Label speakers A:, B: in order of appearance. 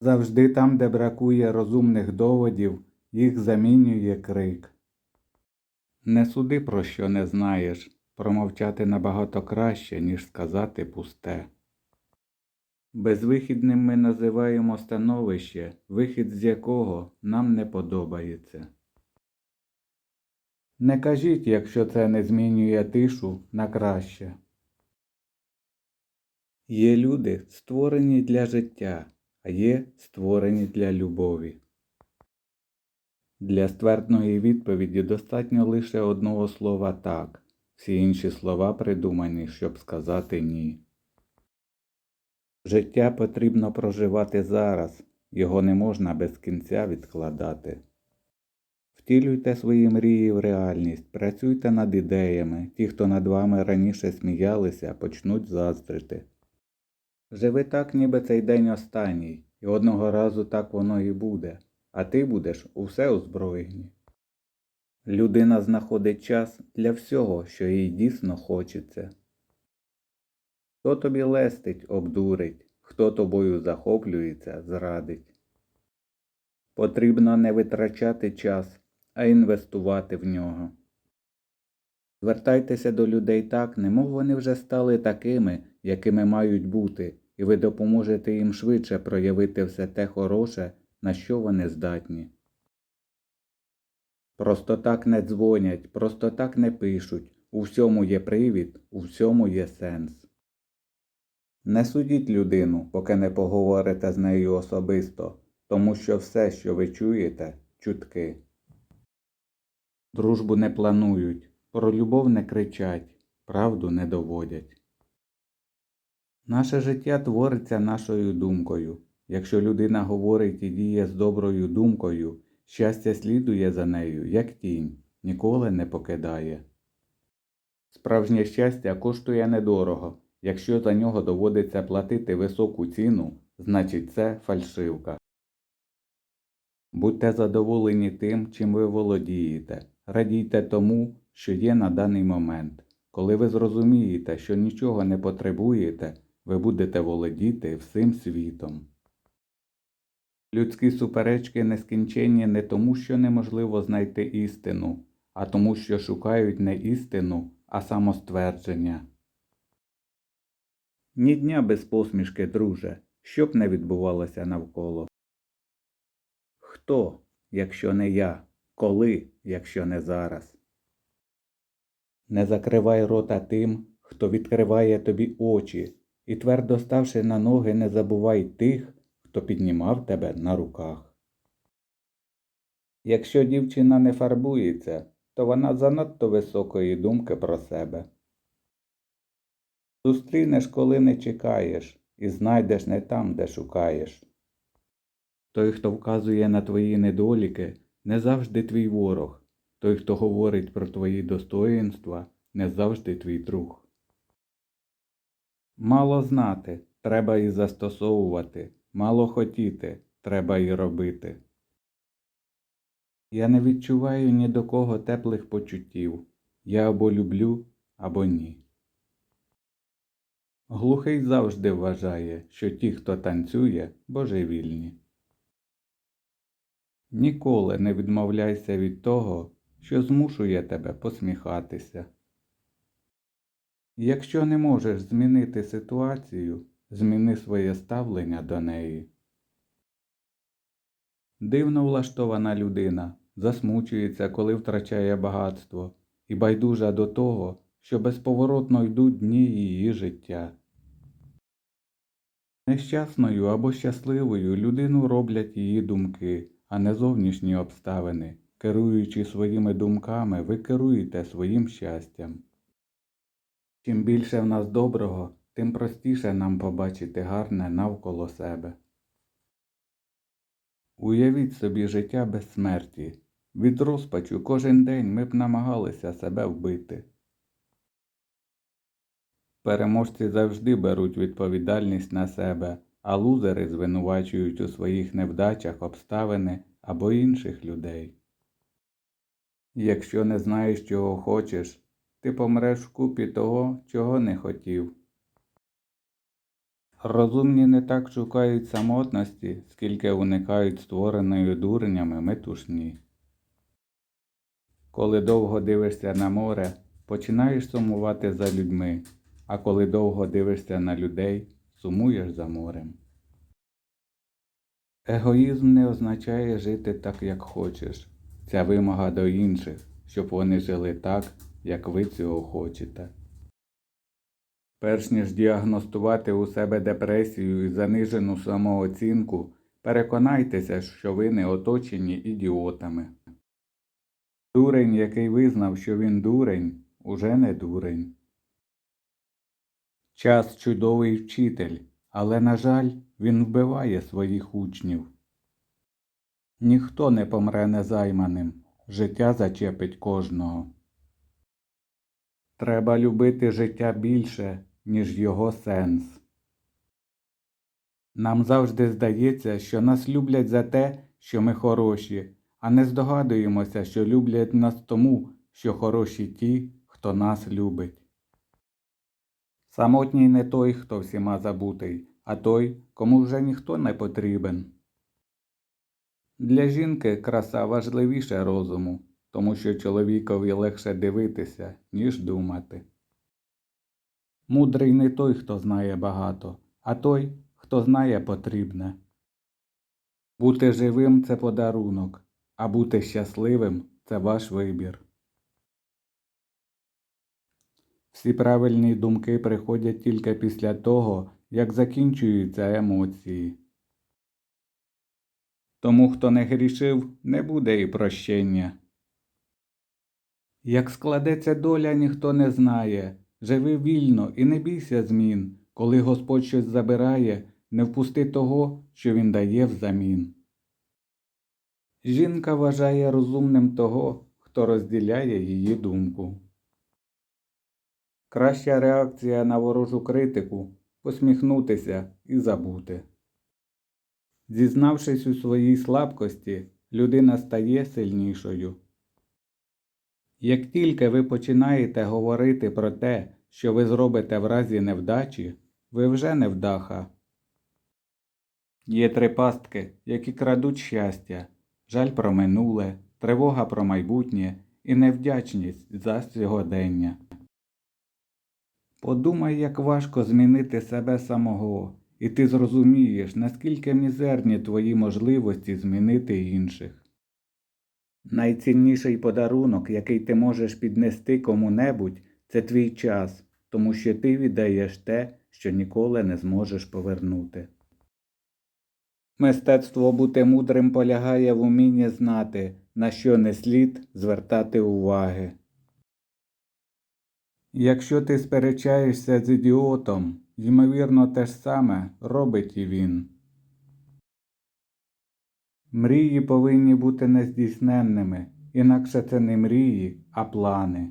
A: Завжди там, де бракує розумних доводів, їх замінює крик. Не суди, про що не знаєш, промовчати набагато краще, ніж сказати пусте. Безвихідним ми називаємо становище, вихід з якого нам не подобається. Не кажіть, якщо це не змінює тишу на краще. Є люди, створені для життя, а є створені для любові. Для ствердної відповіді достатньо лише одного слова так, всі інші слова придумані, щоб сказати ні. Життя потрібно проживати зараз, його не можна без кінця відкладати. Втілюйте свої мрії в реальність, працюйте над ідеями, ті, хто над вами раніше сміялися, почнуть заздрити. Живи так, ніби цей день останній, і одного разу так воно і буде, а ти будеш у все озброєні. Людина знаходить час для всього, що їй дійсно хочеться. Хто тобі лестить, обдурить, хто тобою захоплюється, зрадить. Потрібно не витрачати час, а інвестувати в нього. Звертайтеся до людей так, немов вони вже стали такими, якими мають бути, і ви допоможете їм швидше проявити все те хороше, на що вони здатні. Просто так не дзвонять, просто так не пишуть, у всьому є привід, у всьому є сенс. Не судіть людину, поки не поговорите з нею особисто, тому що все, що ви чуєте, чутки. Дружбу не планують, про любов не кричать, правду не доводять. Наше життя твориться нашою думкою. Якщо людина говорить і діє з доброю думкою, щастя слідує за нею, як тінь, ніколи не покидає. Справжнє щастя коштує недорого. Якщо за нього доводиться платити високу ціну, значить це фальшивка. Будьте задоволені тим, чим ви володієте, радійте тому, що є на даний момент. Коли ви зрозумієте, що нічого не потребуєте, ви будете володіти всім світом. Людські суперечки нескінченні не тому, що неможливо знайти істину, а тому, що шукають не істину, а самоствердження. Ні дня без посмішки, друже, що б не відбувалося навколо. Хто, якщо не я, коли, якщо не зараз? Не закривай рота тим, хто відкриває тобі очі, і твердо ставши на ноги, не забувай тих, хто піднімав тебе на руках. Якщо дівчина не фарбується, то вона занадто високої думки про себе. Зустрінеш, коли не чекаєш, і знайдеш не там, де шукаєш. Той, хто вказує на твої недоліки, не завжди твій ворог, той, хто говорить про твої достоїнства, не завжди твій друг. Мало знати, треба і застосовувати, мало хотіти, треба і робити. Я не відчуваю ні до кого теплих почуттів. Я або люблю, або ні. Глухий завжди вважає, що ті, хто танцює, божевільні. Ніколи не відмовляйся від того, що змушує тебе посміхатися. Якщо не можеш змінити ситуацію, зміни своє ставлення до неї. Дивно влаштована людина засмучується, коли втрачає багатство, і байдужа до того, що безповоротно йдуть дні її життя. Нещасною або щасливою людину роблять її думки, а не зовнішні обставини. Керуючи своїми думками, ви керуєте своїм щастям. Чим більше в нас доброго, тим простіше нам побачити гарне навколо себе. Уявіть собі життя без смерті. Від розпачу кожен день ми б намагалися себе вбити. Переможці завжди беруть відповідальність на себе, а лузери звинувачують у своїх невдачах обставини або інших людей. Якщо не знаєш, чого хочеш, ти помреш вкупі того, чого не хотів. Розумні не так шукають самотності, скільки уникають створеної дурнями метушні. Коли довго дивишся на море, починаєш сумувати за людьми, а коли довго дивишся на людей, сумуєш за морем. Егоїзм не означає жити так, як хочеш. Ця вимога до інших, щоб вони жили так, як ви цього хочете. Перш ніж діагностувати у себе депресію і занижену самооцінку, переконайтеся, що ви не оточені ідіотами. Дурень, який визнав, що він дурень, уже не дурень. Час чудовий вчитель, але, на жаль, він вбиває своїх учнів. Ніхто не помре незайманим, життя зачепить кожного. Треба любити життя більше, ніж його сенс. Нам завжди здається, що нас люблять за те, що ми хороші, а не здогадуємося, що люблять нас тому, що хороші ті, хто нас любить. Самотній не той, хто всіма забутий, а той, кому вже ніхто не потрібен. Для жінки краса важливіше розуму, тому що чоловікові легше дивитися, ніж думати. Мудрий не той, хто знає багато, а той, хто знає потрібне. Бути живим це подарунок, а бути щасливим це ваш вибір. Всі правильні думки приходять тільки після того, як закінчуються емоції. Тому, хто не грішив, не буде і прощення. Як складеться доля, ніхто не знає. Живи вільно і не бійся змін. Коли Господь щось забирає, не впусти того, що Він дає взамін. Жінка вважає розумним того, хто розділяє її думку. Краща реакція на ворожу критику посміхнутися і забути. Зізнавшись у своїй слабкості, людина стає сильнішою. Як тільки ви починаєте говорити про те, що ви зробите в разі невдачі, ви вже невдаха. Є три пастки, які крадуть щастя, жаль про минуле, тривога про майбутнє і невдячність за сьогодення. Подумай, як важко змінити себе самого, і ти зрозумієш, наскільки мізерні твої можливості змінити інших. Найцінніший подарунок, який ти можеш піднести кому-небудь, це твій час, тому що ти віддаєш те, що ніколи не зможеш повернути. Мистецтво бути мудрим полягає в умінні знати, на що не слід звертати уваги. Якщо ти сперечаєшся з ідіотом, ймовірно, те ж саме робить і він. Мрії повинні бути нездійсненними, інакше це не мрії, а плани.